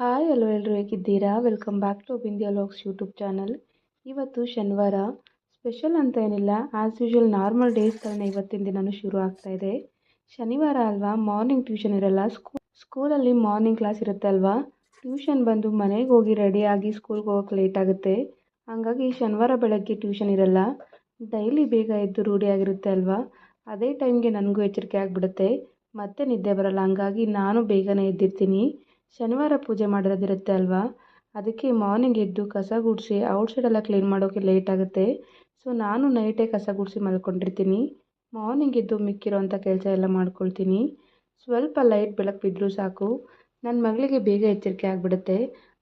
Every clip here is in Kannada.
ಹಾಯ್ ಹಲೋ ಎಲ್ಲರೂ ಹೇಗಿದ್ದೀರಾ? Welcome back to Bindiya vlogs YouTube channel ಇವತ್ತು ಶನಿವಾರ. ಸ್ಪೆಷಲ್ ಅಂತ ಏನಿಲ್ಲ ಆ್ಯಸ್ ಯೂಶುವಲ್ ನಾರ್ಮಲ್ ಡೇಸ್ ಥರನೇ ಇವತ್ತಿನ ದಿನವೂ ಶುರು ಆಗ್ತಾ ಇದೆ. ಶನಿವಾರ ಅಲ್ವಾ? ಮಾರ್ನಿಂಗ್ ಟ್ಯೂಷನ್ ಇರಲ್ಲ. ಸ್ಕೂ ಸ್ಕೂಲಲ್ಲಿ ಮಾರ್ನಿಂಗ್ ಕ್ಲಾಸ್ ಇರುತ್ತೆ ಅಲ್ವಾ? ಟ್ಯೂಷನ್ ಬಂದು ಮನೆಗೆ ಹೋಗಿ ರೆಡಿಯಾಗಿ ಸ್ಕೂಲ್ಗೆ ಹೋಗೋಕೆ ಲೇಟ್ ಆಗುತ್ತೆ. ಹಾಗಾಗಿ ಶನಿವಾರ ಬೆಳಗ್ಗೆ ಟ್ಯೂಷನ್ ಇರಲ್ಲ. ಡೈಲಿ ಬೇಗ ಎದ್ದು ರೂಢಿಯಾಗಿರುತ್ತೆ ಅಲ್ವಾ? ಅದೇ ಟೈಮ್ಗೆ ನನಗೂ ಎಚ್ಚರಿಕೆ ಆಗಿಬಿಡುತ್ತೆ. ಮತ್ತೆ ನಿದ್ದೆ ಬರಲ್ಲ. ಹಂಗಾಗಿ ನಾನು ಬೇಗನೆ ಎದ್ದಿರ್ತೀನಿ. ಶನಿವಾರ ಪೂಜೆ ಮಾಡಿರೋದಿರುತ್ತೆ ಅಲ್ವಾ? ಅದಕ್ಕೆ ಮಾರ್ನಿಂಗ್ ಎದ್ದು ಕಸ ಗುಡಿಸಿ ಔಟ್ಸೈಡ್ ಎಲ್ಲ ಕ್ಲೀನ್ ಮಾಡೋಕ್ಕೆ ಲೇಟ್ ಆಗುತ್ತೆ. ಸೊ ನಾನು ನೈಟೇ ಕಸ ಗುಡಿಸಿ ಮಲ್ಕೊಂಡಿರ್ತೀನಿ. ಮಾರ್ನಿಂಗ್ ಎದ್ದು ಮಿಕ್ಕಿರೋಂಥ ಕೆಲಸ ಎಲ್ಲ ಮಾಡ್ಕೊಳ್ತೀನಿ. ಸ್ವಲ್ಪ ಲೈಟ್ ಬೆಳಕು ಬಿದ್ದರೂ ಸಾಕು. ನನ್ನ ಮಗಳಿಗೆ ಬೇಗ ಎಚ್ಚರಿಕೆ ಆಗಿಬಿಡುತ್ತೆ.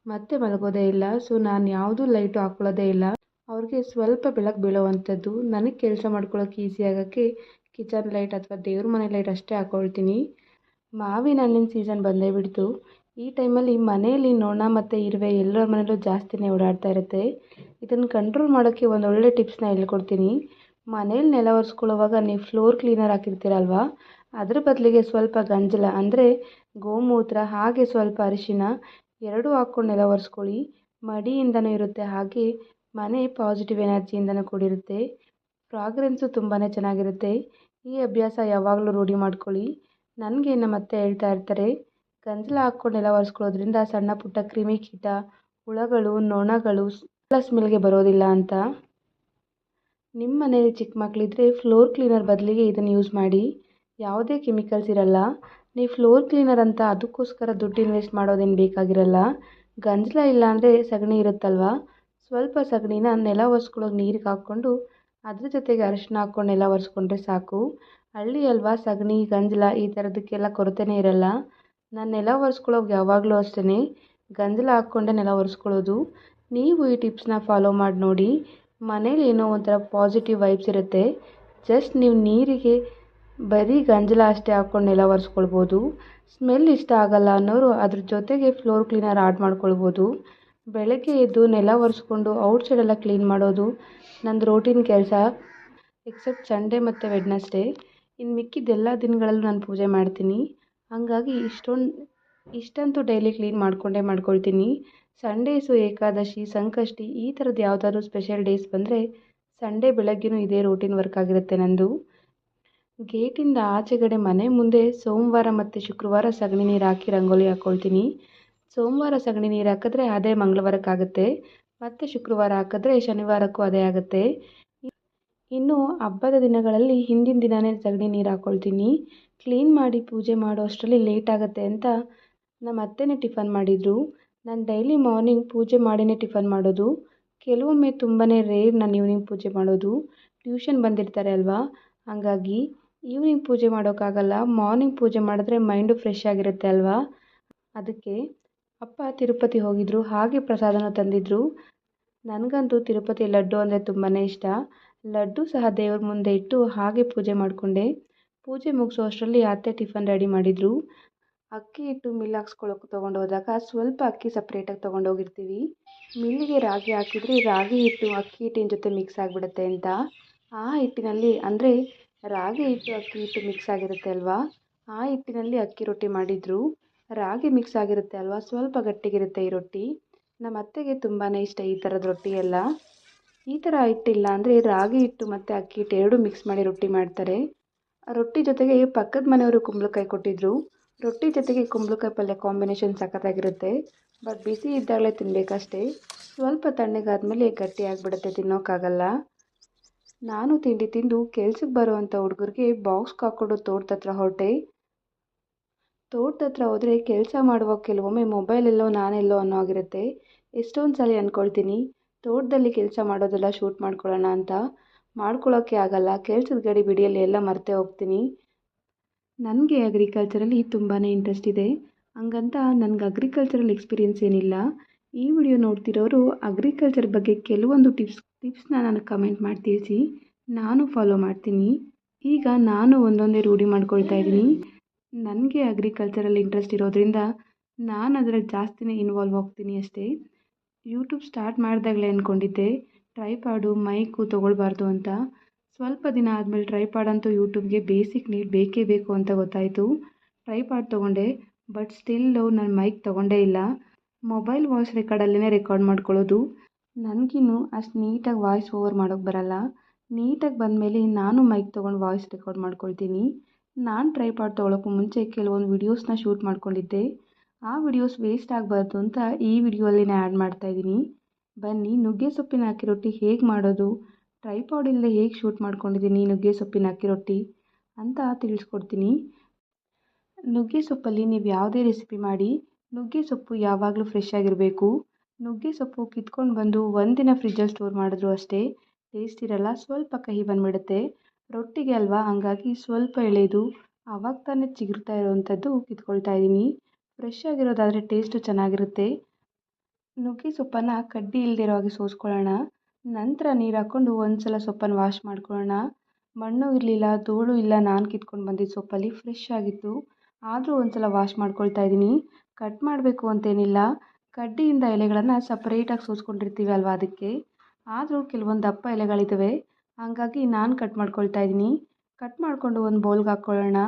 ಮತ್ತೆ ಮಲಗೋದೇ ಇಲ್ಲ. ಸೊ ನಾನು ಯಾವುದೂ ಲೈಟು ಹಾಕ್ಕೊಳ್ಳೋದೇ ಇಲ್ಲ. ಅವ್ರಿಗೆ ಸ್ವಲ್ಪ ಬೆಳಕು ಬೀಳೋವಂಥದ್ದು. ನನಗೆ ಕೆಲಸ ಮಾಡ್ಕೊಳ್ಳೋಕೆ ಈಸಿ ಆಗೋಕ್ಕೆ ಕಿಚನ್ ಲೈಟ್ ಅಥವಾ ದೇವ್ರ ಮನೆ ಲೈಟ್ ಅಷ್ಟೇ ಹಾಕ್ಕೊಳ್ತೀನಿ ಮಾವಿನ ಹಣ್ಣಿನ ಸೀಸನ್ ಬಂದೇ ಬಿಡ್ತು. ಈ ಟೈಮಲ್ಲಿ ಮನೆಯಲ್ಲಿ ನೊಣ ಮತ್ತು ಇರುವೆ ಎಲ್ಲರ ಮನೆಯಲ್ಲೂ ಜಾಸ್ತಿನೇ ಓಡಾಡ್ತಾ ಇರುತ್ತೆ. ಇದನ್ನು ಕಂಟ್ರೋಲ್ ಮಾಡೋಕ್ಕೆ ಒಂದು ಒಳ್ಳೆ ಟಿಪ್ಸ್ನ ಹೇಳ್ಕೊಡ್ತೀನಿ. ಮನೇಲಿ ನೆಲ ಒರೆಸ್ಕೊಳ್ಳೋವಾಗ ನೀವು ಫ್ಲೋರ್ ಕ್ಲೀನರ್ ಹಾಕಿರ್ತೀರಲ್ವ? ಅದ್ರ ಬದಲಿಗೆ ಸ್ವಲ್ಪ ಗಂಜಲ, ಅಂದರೆ ಗೋಮೂತ್ರ, ಹಾಗೆ ಸ್ವಲ್ಪ ಅರಿಶಿನ ಎರಡೂ ಹಾಕ್ಕೊಂಡು ನೆಲ ಒರೆಸ್ಕೊಳ್ಳಿ. ಮಡಿಯಿಂದನೂ ಇರುತ್ತೆ, ಹಾಗೆ ಮನೆ ಪಾಸಿಟಿವ್ ಎನರ್ಜಿಯಿಂದನೂ ಕೂಡಿರುತ್ತೆ. ಫ್ರಾಗ್ರೆನ್ಸು ತುಂಬಾ ಚೆನ್ನಾಗಿರುತ್ತೆ. ಈ ಅಭ್ಯಾಸ ಯಾವಾಗಲೂ ರೂಢಿ ಮಾಡ್ಕೊಳ್ಳಿ. ನನಗೆ ನಮ್ಮ ಅತ್ತೆ ಹೇಳ್ತಾ ಇರ್ತಾರೆ ಗಂಜಲ ಹಾಕ್ಕೊಂಡು ಎಲ್ಲ ಒರೆಸ್ಕೊಳ್ಳೋದ್ರಿಂದ ಸಣ್ಣ ಪುಟ್ಟ ಕ್ರಿಮಿಕೀಟ ಹುಳಗಳು, ನೊಣಗಳು ಸ್ಮೆಲ್ಗೆ ಬರೋದಿಲ್ಲ ಅಂತ. ನಿಮ್ಮ ಮನೇಲಿ ಚಿಕ್ಕ ಮಕ್ಕಳಿದ್ರೆ ಫ್ಲೋರ್ ಕ್ಲೀನರ್ ಬದಲಿಗೆ ಇದನ್ನು ಯೂಸ್ ಮಾಡಿ. ಯಾವುದೇ ಕೆಮಿಕಲ್ಸ್ ಇರಲ್ಲ. ನೀವು ಫ್ಲೋರ್ ಕ್ಲೀನರ್ ಅಂತ ಅದಕ್ಕೋಸ್ಕರ ದುಡ್ಡು ಇನ್ವೆಸ್ಟ್ ಮಾಡೋದೇನು ಬೇಕಾಗಿರಲ್ಲ. ಗಂಜಲ ಇಲ್ಲ ಅಂದರೆ ಸಗಣಿ ಇರುತ್ತಲ್ವ? ಸ್ವಲ್ಪ ಸಗಣಿನ ನೆಲ ಒರೆಸ್ಕೊಳ್ಳೋಕೆ ನೀರಿಗೆ ಹಾಕ್ಕೊಂಡು ಅದ್ರ ಜೊತೆಗೆ ಅರಿಶಿನ ಹಾಕ್ಕೊಂಡು ನೆಲ ಒರೆಸ್ಕೊಂಡ್ರೆ ಸಾಕು. ಹಳ್ಳಿ ಅಲ್ವಾ ಸಗಣಿ, ಗಂಜಲ ಈ ಥರದಕ್ಕೆಲ್ಲ ಕೊರತೆನೇ ಇರಲ್ಲ. ನಾನು ನೆಲ ಒರೆಸ್ಕೊಳ್ಳೋಕೆ ಯಾವಾಗಲೂ ಅಷ್ಟೇ ಗಂಜಲ ಹಾಕ್ಕೊಂಡೆ ನೆಲ ಒರೆಸ್ಕೊಳ್ಳೋದು ನೀವು ಈ ಟಿಪ್ಸ್ನ ಫಾಲೋ ಮಾಡಿ ನೋಡಿ. ಮನೇಲಿ ಏನೋ ಒಂಥರ ಪಾಸಿಟಿವ್ ವೈಬ್ಸ್ ಇರುತ್ತೆ. ಜಸ್ಟ್ ನೀವು ನೀರಿಗೆ ಬರೀ ಗಂಜಲ ಅಷ್ಟೇ ಹಾಕ್ಕೊಂಡು ನೆಲ ಒರೆಸ್ಕೊಳ್ಬೋದು. ಸ್ಮೆಲ್ ಇಷ್ಟ ಆಗಲ್ಲ ಅನ್ನೋರು ಅದ್ರ ಜೊತೆಗೆ ಫ್ಲೋರ್ ಕ್ಲೀನರ್ ಆಡ್ ಮಾಡ್ಕೊಳ್ಬೋದು. ಬೆಳಗ್ಗೆ ಎದ್ದು ನೆಲ ಒರೆಸ್ಕೊಂಡು ಔಟ್ಸೈಡ್ ಎಲ್ಲ ಕ್ಲೀನ್ ಮಾಡೋದು ನಂದು ರೋಟೀನ್ ಕೆಲಸ, ಎಕ್ಸೆಪ್ಟ್ ಸಂಡೇ ಮತ್ತು ವೆಡ್ನಸ್ಡೇ. ಇನ್ನು ಮಿಕ್ಕಿದ ಎಲ್ಲ ದಿನಗಳಲ್ಲೂ ನಾನು ಪೂಜೆ ಮಾಡ್ತೀನಿ. ಹಾಗಾಗಿ ಇಷ್ಟೊಂದು, ಇಷ್ಟಂತೂ ಡೈಲಿ ಕ್ಲೀನ್ ಮಾಡಿಕೊಂಡೇ ಮಾಡ್ಕೊಳ್ತೀನಿ. ಸಂಡೇಸು ಏಕಾದಶಿ, ಸಂಕಷ್ಟಿ ಈ ಥರದ್ದು ಯಾವುದಾದ್ರು ಸ್ಪೆಷಲ್ ಡೇಸ್ ಬಂದರೆ ಸಂಡೇ ಬೆಳಗ್ಗೆನೂ ಇದೇ ರೂಟೀನ್ ವರ್ಕ್ ಆಗಿರುತ್ತೆ ನಂದು. ಗೇಟಿಂದ ಆಚೆಗಡೆ ಮನೆ ಮುಂದೆ ಸೋಮವಾರ ಮತ್ತು ಶುಕ್ರವಾರ ಸಗಣಿ ನೀರು ಹಾಕಿ ರಂಗೋಲಿ ಹಾಕ್ಕೊಳ್ತೀನಿ ಸೋಮವಾರ ಸಗಣಿ ನೀರು ಹಾಕಿದ್ರೆ ಅದೇ ಮಂಗಳವಾರಕ್ಕಾಗುತ್ತೆ. ಮತ್ತು ಶುಕ್ರವಾರ ಹಾಕಿದ್ರೆ ಶನಿವಾರಕ್ಕೂ ಅದೇ ಆಗುತ್ತೆ. ಇನ್ನು ಹಬ್ಬದ ದಿನಗಳಲ್ಲಿ ಹಿಂದಿನ ದಿನವೇ ಸಗಣಿ ನೀರು ಹಾಕ್ಕೊಳ್ತೀನಿ ಕ್ಲೀನ್ ಮಾಡಿ ಪೂಜೆ ಮಾಡೋ ಅಷ್ಟರಲ್ಲಿ ಲೇಟ್ ಆಗುತ್ತೆ ಅಂತ ನಮ್ಮ ಅತ್ತೆನೇ ಟಿಫನ್ ಮಾಡಿದರು. ನಾನು ಡೈಲಿ ಮಾರ್ನಿಂಗ್ ಪೂಜೆ ಮಾಡಿನೇ ಟಿಫನ್ ಮಾಡೋದು. ಕೆಲವೊಮ್ಮೆ ತುಂಬಾ ರೇರ್ ನಾನು ಈವ್ನಿಂಗ್ ಪೂಜೆ ಮಾಡೋದು. ಟ್ಯೂಷನ್ ಬಂದಿರ್ತಾರೆ ಅಲ್ವಾ? ಹಾಗಾಗಿ ಈವ್ನಿಂಗ್ ಪೂಜೆ ಮಾಡೋಕ್ಕಾಗಲ್ಲ, ಮಾರ್ನಿಂಗ್ ಪೂಜೆ ಮಾಡಿದ್ರೆ ಮೈಂಡು ಫ್ರೆಶ್ ಆಗಿರುತ್ತೆ ಅಲ್ವಾ? ಅದಕ್ಕೆ ಅಪ್ಪ ತಿರುಪತಿ ಹೋಗಿದ್ರು, ಹಾಗೆ ಪ್ರಸಾದನೂ ತಂದಿದ್ದರು ನನಗಂತೂ ತಿರುಪತಿ ಲಡ್ಡು ಅಂದರೆ ತುಂಬಾ ಇಷ್ಟ. ಲಡ್ಡು ಸಹ ದೇವ್ರ ಮುಂದೆ ಇಟ್ಟು ಹಾಗೆ ಪೂಜೆ ಮಾಡಿಕೊಂಡೆ. ಪೂಜೆ ಮುಗಿಸೋ ಅಷ್ಟರಲ್ಲಿ ಅತ್ತೆ ಟಿಫನ್ ರೆಡಿ ಮಾಡಿದರು. ಅಕ್ಕಿ ಹಿಟ್ಟು ಮಿಲ್ ಹಾಕ್ಸ್ಕೊಳಕ್ಕೆ ತೊಗೊಂಡು ಹೋದಾಗ ಸ್ವಲ್ಪ ಅಕ್ಕಿ ಸಪ್ರೇಟಾಗಿ ತೊಗೊಂಡು ಹೋಗಿರ್ತೀವಿ. ಮಿಲ್ಲಿಗೆ ರಾಗಿ ಹಾಕಿದರೆ ರಾಗಿ ಹಿಟ್ಟು, ಅಕ್ಕಿ ಹಿಟ್ಟಿನ ಜೊತೆ ಮಿಕ್ಸ್ ಆಗಿಬಿಡುತ್ತೆ ಅಂತ. ಆ ಹಿಟ್ಟಿನಲ್ಲಿ ಅಂದರೆ ರಾಗಿ ಹಿಟ್ಟು, ಅಕ್ಕಿ ಹಿಟ್ಟು ಮಿಕ್ಸ್ ಆಗಿರುತ್ತೆ ಅಲ್ವಾ? ಆ ಹಿಟ್ಟಿನಲ್ಲಿ ಅಕ್ಕಿ ರೊಟ್ಟಿ ಮಾಡಿದರು. ರಾಗಿ ಮಿಕ್ಸ್ ಆಗಿರುತ್ತೆ ಅಲ್ವಾ? ಸ್ವಲ್ಪ ಗಟ್ಟಿಗಿರುತ್ತೆ ಈ ರೊಟ್ಟಿ. ನಮ್ಮ ಅತ್ತೆಗೆ ತುಂಬಾ ಇಷ್ಟ ಈ ಥರದ ರೊಟ್ಟಿ ಎಲ್ಲ ಈ ಥರ ಹಿಟ್ಟಿಲ್ಲ ಅಂದರೆ ರಾಗಿ ಹಿಟ್ಟು ಮತ್ತು ಅಕ್ಕಿ ಹಿಟ್ಟು ಎರಡೂ ಮಿಕ್ಸ್ ಮಾಡಿ ರೊಟ್ಟಿ ಮಾಡ್ತಾರೆ. ರೊಟ್ಟಿ ಜೊತೆಗೆ ಪಕ್ಕದ ಮನೆಯವರು ಕುಂಬಳಕಾಯಿ ಕೊಟ್ಟಿದ್ದರು ರೊಟ್ಟಿ ಜೊತೆಗೆ ಕುಂಬಳಕಾಯಿ ಪಲ್ಯ ಕಾಂಬಿನೇಷನ್ ಸಖತ್ತಾಗಿರುತ್ತೆ. ಬಟ್ ಬಿಸಿ ಇದ್ದಾಗಲೇ ತಿನ್ನಬೇಕಷ್ಟೇ ಸ್ವಲ್ಪ ತಣ್ಣಗಾದ್ಮೇಲೆ ಗಟ್ಟಿ ಆಗಿಬಿಡುತ್ತೆ, ತಿನ್ನೋಕ್ಕಾಗಲ್ಲ. ನಾನು ತಿಂಡಿ ತಿಂದು ಕೆಲ್ಸಕ್ಕೆ ಬರುವಂಥ ಹುಡುಗರಿಗೆ ಬಾಕ್ಸ್ ಹಾಕ್ಕೊಂಡು ತೋಟದ ಹತ್ರ ಹೊರಟೆ. ತೋಟದ ಹೋದರೆ ಕೆಲಸ ಮಾಡುವಾಗ ಕೆಲವೊಮ್ಮೆ ಮೊಬೈಲೆಲ್ಲೋ ನಾನೆಲ್ಲೋ ಅನ್ನೋ ಆಗಿರುತ್ತೆ ಎಷ್ಟೊಂದು ಸಲ ಅಂದ್ಕೊಳ್ತೀನಿ ತೋಟದಲ್ಲಿ ಕೆಲಸ ಮಾಡೋದೆಲ್ಲ ಶೂಟ್ ಮಾಡ್ಕೊಳ್ಳೋಣ ಅಂತ. ಮಾಡ್ಕೊಳ್ಳೋಕ್ಕೆ ಆಗಲ್ಲ. ಕೆಲಸದ ಗಡಿ ಬಿಡಿಯಲ್ಲಿ ಎಲ್ಲ ಮರೆತೇ ಹೋಗ್ತೀನಿ. ನನಗೆ ಅಗ್ರಿಕಲ್ಚರಲ್ಲಿ ತುಂಬಾ ಇಂಟ್ರೆಸ್ಟ್ ಇದೆ. ಹಂಗಂತ ನನಗೆ ಅಗ್ರಿಕಲ್ಚರಲ್ ಎಕ್ಸ್ಪೀರಿಯೆನ್ಸ್ ಏನಿಲ್ಲ. ಈ ವಿಡಿಯೋ ನೋಡ್ತಿರೋರು ಅಗ್ರಿಕಲ್ಚರ್ ಬಗ್ಗೆ ಕೆಲವೊಂದು ಟಿಪ್ಸ್ ಟಿಪ್ಸ್ನ ನನಗೆ ಕಮೆಂಟ್ ಮಾಡಿ ತಿಳಿಸಿ. ನಾನು ಫಾಲೋ ಮಾಡ್ತೀನಿ. ಈಗ ನಾನು ಒಂದೊಂದೇ ರೂಢಿ ಮಾಡ್ಕೊಳ್ತಾ ಇದ್ದೀನಿ. ನನಗೆ ಅಗ್ರಿಕಲ್ಚರಲ್ಲಿ ಇಂಟ್ರೆಸ್ಟ್ ಇರೋದ್ರಿಂದ ನಾನು ಅದರಲ್ಲಿ ಜಾಸ್ತಿನೇ ಇನ್ವಾಲ್ವ್ ಆಗ್ತೀನಿ ಅಷ್ಟೇ. ಯೂಟ್ಯೂಬ್ ಸ್ಟಾರ್ಟ್ ಮಾಡಿದಾಗಲೇ ಅಂದ್ಕೊಂಡಿದ್ದೆ ಟ್ರೈಪಾಡು, ಮೈಕು ತೊಗೊಳ್ಬಾರ್ದು ಅಂತ. ಸ್ವಲ್ಪ ದಿನ ಆದಮೇಲೆ ಟ್ರೈಪಾಡ್ ಅಂತೂ ಯೂಟ್ಯೂಬ್ಗೆ ಬೇಸಿಕ್ ನೀಡ್ ಬೇಕೇ ಬೇಕು ಅಂತ ಗೊತ್ತಾಯಿತು. ಟ್ರೈಪಾಡ್ ತೊಗೊಂಡೆ, ಬಟ್ ಸ್ಟಿಲ್ ನಾನು ಮೈಕ್ ತೊಗೊಂಡೇ ಇಲ್ಲ. ಮೊಬೈಲ್ ವಾಯ್ಸ್ ರೆಕಾರ್ಡಲ್ಲೇ ರೆಕಾರ್ಡ್ ಮಾಡ್ಕೊಳ್ಳೋದು. ನನಗಿನ್ನೂ ಅಷ್ಟು ನೀಟಾಗಿ ವಾಯ್ಸ್ ಓವರ್ ಮಾಡೋಕೆ ಬರಲ್ಲ. ನೀಟಾಗಿ ಬಂದಮೇಲೆ ನಾನು ಮೈಕ್ ತೊಗೊಂಡು ವಾಯ್ಸ್ ರೆಕಾರ್ಡ್ ಮಾಡ್ಕೊಳ್ತೀನಿ. ನಾನು ಟ್ರೈಪಾಡ್ ತೊಗೊಳೋಕ್ಕೂ ಮುಂಚೆ ಕೆಲವೊಂದು ವೀಡಿಯೋಸ್ನ ಶೂಟ್ ಮಾಡ್ಕೊಂಡಿದ್ದೆ. ಆ ವಿಡಿಯೋಸ್ ವೇಸ್ಟ್ ಆಗಬಾರ್ದು ಅಂತ ಈ ವಿಡಿಯೋಲ್ಲಿ ನಾನು ಆ್ಯಡ್ ಮಾಡ್ತಾಯಿದ್ದೀನಿ ಬನ್ನಿ, ನುಗ್ಗೆ ಸೊಪ್ಪಿನ ಅಕ್ಕಿ ರೊಟ್ಟಿ ಹೇಗೆ ಮಾಡೋದು? ಟ್ರೈಪಾಡ್ ಇಲ್ಲದೆ ಹೇಗೆ ಶೂಟ್ ಮಾಡ್ಕೊಂಡಿದ್ದೀನಿ ನುಗ್ಗೆ ಸೊಪ್ಪಿನ ಅಕ್ಕಿ ರೊಟ್ಟಿ ಅಂತ ತಿಳಿಸ್ಕೊಡ್ತೀನಿ. ನುಗ್ಗೆ ಸೊಪ್ಪಲ್ಲಿ ನೀವು ಯಾವುದೇ ರೆಸಿಪಿ ಮಾಡಿ, ನುಗ್ಗೆ ಸೊಪ್ಪು ಯಾವಾಗಲೂ ಫ್ರೆಶ್ ಆಗಿರಬೇಕು. ನುಗ್ಗೆ ಸೊಪ್ಪು ಕಿತ್ಕೊಂಡು ಬಂದು ಒಂದಿನ ಫ್ರಿಜ್ಜಲ್ಲಿ ಸ್ಟೋರ್ ಮಾಡಿದ್ರು ಅಷ್ಟೇ ಟೇಸ್ಟ್ ಇರಲ್ಲ, ಸ್ವಲ್ಪ ಕಹಿ ಬಂದುಬಿಡುತ್ತೆ. ರೊಟ್ಟಿಗೆ ಅಲ್ವಾ? ಹಾಗಾಗಿ ಸ್ವಲ್ಪ ಎಳೆದು ಆವಾಗ ತಾನೇ ಚಿಗುರ್ತಾ ಇರೋವಂಥದ್ದು ಕಿತ್ಕೊಳ್ತಾ ಇದ್ದೀನಿ. ಫ್ರೆಶ್ ಆಗಿರೋದಾದರೆ ಟೇಸ್ಟು ಚೆನ್ನಾಗಿರುತ್ತೆ. ನುಗ್ಗೆ ಸೊಪ್ಪನ್ನು ಕಡ್ಡಿ ಇಲ್ದಿರೋ ಹಾಗೆ ಸೋಸ್ಕೊಳ್ಳೋಣ. ನಂತರ ನೀರು ಹಾಕ್ಕೊಂಡು ಒಂದು ಸಲ ಸೊಪ್ಪನ್ನು ವಾಶ್ ಮಾಡ್ಕೊಳ್ಳೋಣ. ಮಣ್ಣು ಇರಲಿಲ್ಲ, ಧೂಳು ಇಲ್ಲ, ನಾನು ಕಿತ್ಕೊಂಡು ಬಂದಿದ್ದ ಸೊಪ್ಪಲ್ಲಿ ಫ್ರೆಶ್ ಆಗಿತ್ತು. ಆದರೂ ಒಂದು ಸಲ ವಾಶ್ ಮಾಡ್ಕೊಳ್ತಾ ಇದ್ದೀನಿ. ಕಟ್ ಮಾಡಬೇಕು ಅಂತೇನಿಲ್ಲ. ಕಡ್ಡಿಯಿಂದ ಎಲೆಗಳನ್ನು ಸಪ್ರೇಟಾಗಿ ಸೋಸ್ಕೊಂಡಿರ್ತೀವಿ ಅಲ್ವಾ ಅದಕ್ಕೆ? ಆದರೂ ಕೆಲವೊಂದು ದಪ್ಪ ಎಲೆಗಳಿದ್ದಾವೆ ಹಾಗಾಗಿ ನಾನು ಕಟ್ ಮಾಡ್ಕೊಳ್ತಾ ಇದ್ದೀನಿ. ಕಟ್ ಮಾಡಿಕೊಂಡು ಒಂದು ಬೌಲ್ಗೆ ಹಾಕ್ಕೊಳ್ಳೋಣ.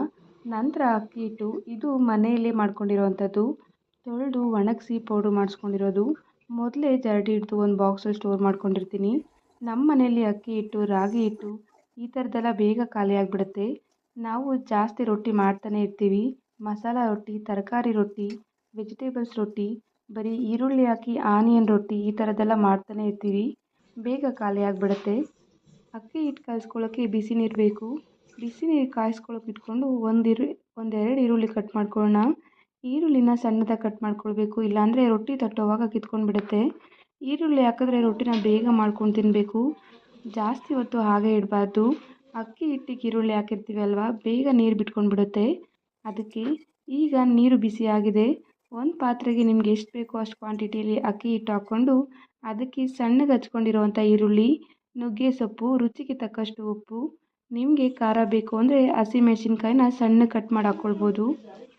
ನಂತರ ಅಕ್ಕಿ ಹಿಟ್ಟು ಇದು ಮನೆಯಲ್ಲೇ ಮಾಡ್ಕೊಂಡಿರುವಂಥದ್ದು. ತೊಳೆದು ಒಣಗಿಸಿ ಪೌಡ್ರು ಮಾಡಿಸ್ಕೊಂಡಿರೋದು. ಮೊದಲೇ ಜರಡಿ ಹಿಡಿದು ಒಂದು ಬಾಕ್ಸಲ್ಲಿ ಸ್ಟೋರ್ ಮಾಡ್ಕೊಂಡಿರ್ತೀನಿ. ನಮ್ಮ ಮನೆಯಲ್ಲಿ ಅಕ್ಕಿ ಹಿಟ್ಟು ರಾಗಿ ಹಿಟ್ಟು ಈ ಥರದ್ದೆಲ್ಲ ಬೇಗ ಖಾಲಿ ಆಗಿಬಿಡುತ್ತೆ. ನಾವು ಜಾಸ್ತಿ ರೊಟ್ಟಿ ಮಾಡ್ತಾನೆ ಇರ್ತೀವಿ. ಮಸಾಲ ರೊಟ್ಟಿ, ತರಕಾರಿ ರೊಟ್ಟಿ ವೆಜಿಟೇಬಲ್ಸ್ ರೊಟ್ಟಿ, ಬರೀ ಈರುಳ್ಳಿ ಹಾಕಿ ಆನಿಯನ್ ರೊಟ್ಟಿ ಈ ಥರದ್ದೆಲ್ಲ ಮಾಡ್ತಾನೆ ಇರ್ತೀವಿ. ಬೇಗ ಖಾಲಿ ಆಗಿಬಿಡುತ್ತೆ. ಅಕ್ಕಿ ಹಿಟ್ಟು ಕಾಯಿಸ್ಕೊಳ್ಳೋಕ್ಕೆ ಬಿಸಿ ನೀರು ಬೇಕು. ಬಿಸಿ ನೀರು ಕಾಯಿಸ್ಕೊಳ್ಳೋಕೆ ಇಟ್ಕೊಂಡು ಒಂದಿರು ಒಂದೆರಡು ಈರುಳ್ಳಿ ಕಟ್ ಮಾಡ್ಕೊಳ್ಳೋಣ. ಈರುಳ್ಳಿನ ಸಣ್ಣದಾಗಿ ಕಟ್ ಮಾಡ್ಕೊಳ್ಬೇಕು, ಇಲ್ಲಾಂದರೆ ರೊಟ್ಟಿ ತಟ್ಟೋವಾಗ ಕಿತ್ಕೊಂಡು ಬಿಡುತ್ತೆ ಈರುಳ್ಳಿ ಹಾಕಿದ್ರೆ ರೊಟ್ಟಿನ ಬೇಗ ಮಾಡ್ಕೊಂಡು ತಿನ್ನಬೇಕು ಜಾಸ್ತಿ ಹೊತ್ತು ಹಾಗೆ ಇಡಬಾರ್ದು. ಅಕ್ಕಿ ಹಿಟ್ಟಿಗೆ ಈರುಳ್ಳಿ ಹಾಕಿರ್ತೀವಿ ಅಲ್ವಾ, ಬೇಗ ನೀರು ಬಿಟ್ಕೊಂಡು ಬಿಡುತ್ತೆ ಅದಕ್ಕೆ ಈಗ ನೀರು ಬಿಸಿ ಆಗಿದೆ. ಒಂದು ಪಾತ್ರೆಗೆ ನಿಮ್ಗೆ ಎಷ್ಟು ಬೇಕೋ ಅಷ್ಟು ಕ್ವಾಂಟಿಟಿಯಲ್ಲಿ ಅಕ್ಕಿ ಹಿಟ್ಟು ಹಾಕ್ಕೊಂಡು ಅದಕ್ಕೆ ಸಣ್ಣಗೆ ಹಚ್ಕೊಂಡಿರುವಂಥ ಈರುಳ್ಳಿ, ನುಗ್ಗೆ ಸೊಪ್ಪು, ರುಚಿಗೆ ತಕ್ಕಷ್ಟು ಉಪ್ಪು ನಿಮಗೆ ಖಾರ ಬೇಕು ಅಂದರೆ ಹಸಿಮೆಣ್ಸಿನ್ಕಾಯಿನ ಸಣ್ಣ ಕಟ್ ಮಾಡಿ ಹಾಕ್ಕೊಳ್ಬೋದು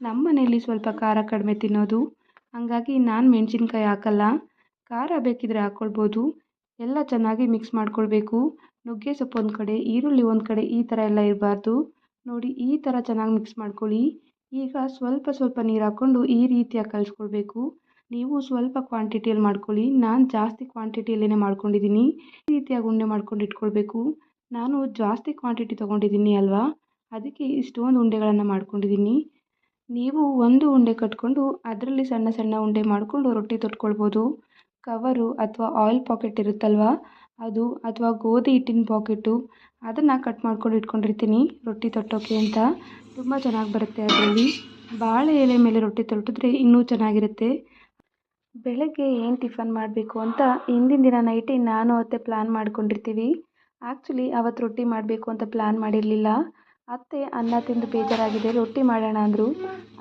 ನಮ್ಮ ಮನೆಯಲ್ಲಿ ಸ್ವಲ್ಪ ಖಾರ ಕಡಿಮೆ ತಿನ್ನೋದು. ಹಾಗಾಗಿ ನಾನು ಮೆಣಸಿನ್ಕಾಯಿ ಹಾಕಲ್ಲ. ಖಾರ ಬೇಕಿದ್ದರೆ ಹಾಕ್ಕೊಳ್ಬೋದು ಎಲ್ಲ ಚೆನ್ನಾಗಿ ಮಿಕ್ಸ್ ಮಾಡ್ಕೊಳ್ಬೇಕು. ನುಗ್ಗೆ ಸೊಪ್ಪು ಒಂದು ಕಡೆ, ಈರುಳ್ಳಿ ಒಂದು ಕಡೆ ಈ ಥರ ಎಲ್ಲ ಇರಬಾರ್ದು. ನೋಡಿ, ಈ ಥರ ಚೆನ್ನಾಗಿ ಮಿಕ್ಸ್ ಮಾಡ್ಕೊಳ್ಳಿ. ಈಗ ಸ್ವಲ್ಪ ಸ್ವಲ್ಪ ನೀರು ಹಾಕ್ಕೊಂಡು ಈ ರೀತಿಯಾಗಿ ಕಲಿಸ್ಕೊಳ್ಬೇಕು. ನೀವು ಸ್ವಲ್ಪ ಕ್ವಾಂಟಿಟಿಯಲ್ಲಿ ಮಾಡ್ಕೊಳ್ಳಿ. ನಾನು ಜಾಸ್ತಿ ಕ್ವಾಂಟಿಟಿಯಲ್ಲೇ ಮಾಡ್ಕೊಂಡಿದ್ದೀನಿ. ಈ ರೀತಿಯಾಗಿ ಉಂಡೆ ಮಾಡ್ಕೊಂಡು ಇಟ್ಕೊಳ್ಬೇಕು. ನಾನು ಜಾಸ್ತಿ ಕ್ವಾಂಟಿಟಿ ತೊಗೊಂಡಿದ್ದೀನಿ ಅಲ್ವಾ? ಅದಕ್ಕೆ ಇಷ್ಟೊಂದು ಉಂಡೆಗಳನ್ನು ಮಾಡ್ಕೊಂಡಿದ್ದೀನಿ. ನೀವು ಒಂದು ಉಂಡೆ ಕಟ್ಕೊಂಡು ಅದರಲ್ಲಿ ಸಣ್ಣ ಸಣ್ಣ ಉಂಡೆ ಮಾಡಿಕೊಂಡು ರೊಟ್ಟಿ ತೊಟ್ಕೊಳ್ಬೋದು. ಕವರು ಅಥವಾ ಆಯಿಲ್ ಪಾಕೆಟ್ ಇರುತ್ತಲ್ವ? ಅದು ಅಥವಾ ಗೋಧಿ ಹಿಟ್ಟಿನ ಪಾಕೆಟು ಅದನ್ನು ಕಟ್ ಮಾಡ್ಕೊಂಡು ಇಟ್ಕೊಂಡಿರ್ತೀನಿ ರೊಟ್ಟಿ ತಟ್ಟೋಕ್ಕೆ ಅಂತ. ತುಂಬ ಚೆನ್ನಾಗಿ ಬರುತ್ತೆ ಅದರಲ್ಲಿ. ಬಾಳೆ ಎಲೆ ಮೇಲೆ ರೊಟ್ಟಿ ತೊಟ್ಟಿದ್ರೆ ಇನ್ನೂ ಚೆನ್ನಾಗಿರುತ್ತೆ. ಬೆಳಗ್ಗೆ ಏನು ಟಿಫನ್ ಮಾಡಬೇಕು ಅಂತ ಹಿಂದಿನ ದಿನ ನೈಟೇ ನಾನು ಅತ್ತೆ ಪ್ಲ್ಯಾನ್ ಮಾಡ್ಕೊಂಡಿರ್ತೀವಿ. ಆ್ಯಕ್ಚುಲಿ ಅವತ್ತು ರೊಟ್ಟಿ ಮಾಡಬೇಕು ಅಂತ ಪ್ಲ್ಯಾನ್ ಮಾಡಿರಲಿಲ್ಲ. ಅತ್ತೆ, ಅನ್ನ ತಿಂದು ಬೇಜಾರಾಗಿದೆ. ರೊಟ್ಟಿ ಮಾಡೋಣ ಅಂದರು.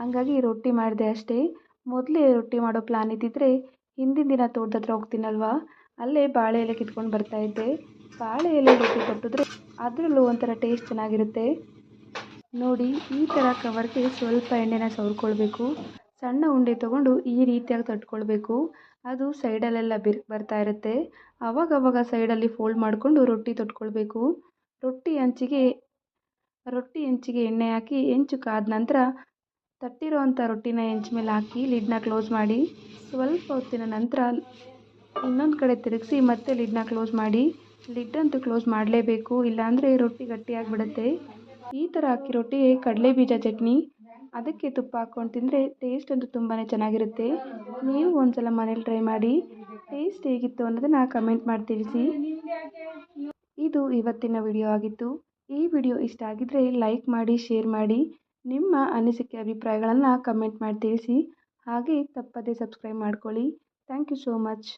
ಹಂಗಾಗಿ ರೊಟ್ಟಿ ಮಾಡಿದೆ ಅಷ್ಟೇ. ಮೊದಲೇ ರೊಟ್ಟಿ ಮಾಡೋ ಪ್ಲ್ಯಾನ್ ಇದ್ದಿದ್ದರೆ ಹಿಂದಿನ ದಿನ ತೋಟದ ಹತ್ರ ಹೋಗ್ತೀನಲ್ವಾ? ಅಲ್ಲೇ ಬಾಳೆ ಎಲೆ ಕಿತ್ಕೊಂಡು ಬರ್ತಾಯಿದ್ದೆ ಬಾಳೆ ಎಲೆ ರೊಟ್ಟಿ ಕೊಟ್ಟಿದ್ರೆ ಅದರಲ್ಲೂ ಒಂಥರ ಟೇಸ್ಟ್ ಚೆನ್ನಾಗಿರುತ್ತೆ. ನೋಡಿ, ಈ ಥರ ಕವರ್ಗೆ ಸ್ವಲ್ಪ ಎಣ್ಣೆನ ಸವರ್ಕೊಳ್ಬೇಕು. ಸಣ್ಣ ಉಂಡೆ ತೊಗೊಂಡು ಈ ರೀತಿಯಾಗಿ ತಟ್ಕೊಳ್ಬೇಕು. ಅದು ಸೈಡಲ್ಲೆಲ್ಲ ಬಿರ್ಕು ಬರ್ತಾ ಇರುತ್ತೆ. ಅವಾಗವಾಗ ಸೈಡಲ್ಲಿ ಫೋಲ್ಡ್ ಮಾಡಿಕೊಂಡು ರೊಟ್ಟಿ ತೊಟ್ಕೊಳ್ಬೇಕು. ರೊಟ್ಟಿ ಹಂಚಿಗೆ ರೊಟ್ಟಿ ಹೆಂಚಿಗೆ ಎಣ್ಣೆ ಹಾಕಿ ಹೆಂಚು ಕಾದ ನಂತರ ತಟ್ಟಿರೋವಂಥ ರೊಟ್ಟಿನ ಹೆಂಚು ಮೇಲೆ ಹಾಕಿ ಲಿಡ್ನ ಕ್ಲೋಸ್ ಮಾಡಿ. ಸ್ವಲ್ಪ ಹೊತ್ತಿನ ನಂತರ ಇನ್ನೊಂದು ಕಡೆ ತಿರುಗಿಸಿ ಮತ್ತೆ ಲಿಡ್ನ ಕ್ಲೋಸ್ ಮಾಡಿ. ಲಿಡ್ ಅಂತೂ ಕ್ಲೋಸ್ ಮಾಡಲೇಬೇಕು, ಇಲ್ಲಾಂದರೆ ರೊಟ್ಟಿ ಗಟ್ಟಿಯಾಗಿಬಿಡುತ್ತೆ. ಈ ಥರ ಹಾಕಿ ರೊಟ್ಟಿ ಕಡಲೆ ಬೀಜ ಚಟ್ನಿ ಅದಕ್ಕೆ ತುಪ್ಪ ಹಾಕ್ಕೊಂಡು ತಿಂದರೆ ಟೇಸ್ಟ್ ಅಂತೂ ತುಂಬಾ ಚೆನ್ನಾಗಿರುತ್ತೆ. ನೀವು ಒಂದು ಸಲ ಮನೇಲಿ ಟ್ರೈ ಮಾಡಿ ಟೇಸ್ಟ್ ಹೇಗಿತ್ತು ಅನ್ನೋದನ್ನು ಕಮೆಂಟ್ ಮಾಡಿ ತಿಳಿಸಿ. ಇದು ಇವತ್ತಿನ ವಿಡಿಯೋ ಆಗಿತ್ತು. ಈ ವಿಡಿಯೋ ಇಷ್ಟ ಆಗಿದ್ದರೆ ಲೈಕ್ ಮಾಡಿ ಶೇರ್ ಮಾಡಿ. ನಿಮ್ಮ ಅನಿಸಿಕೆ ಅಭಿಪ್ರಾಯಗಳನ್ನು ಕಮೆಂಟ್ ಮಾಡಿ ತಿಳಿಸಿ. ಹಾಗೆ ತಪ್ಪದೇ ಸಬ್ಸ್ಕ್ರೈಬ್ ಮಾಡ್ಕೊಳ್ಳಿ. Thank you so much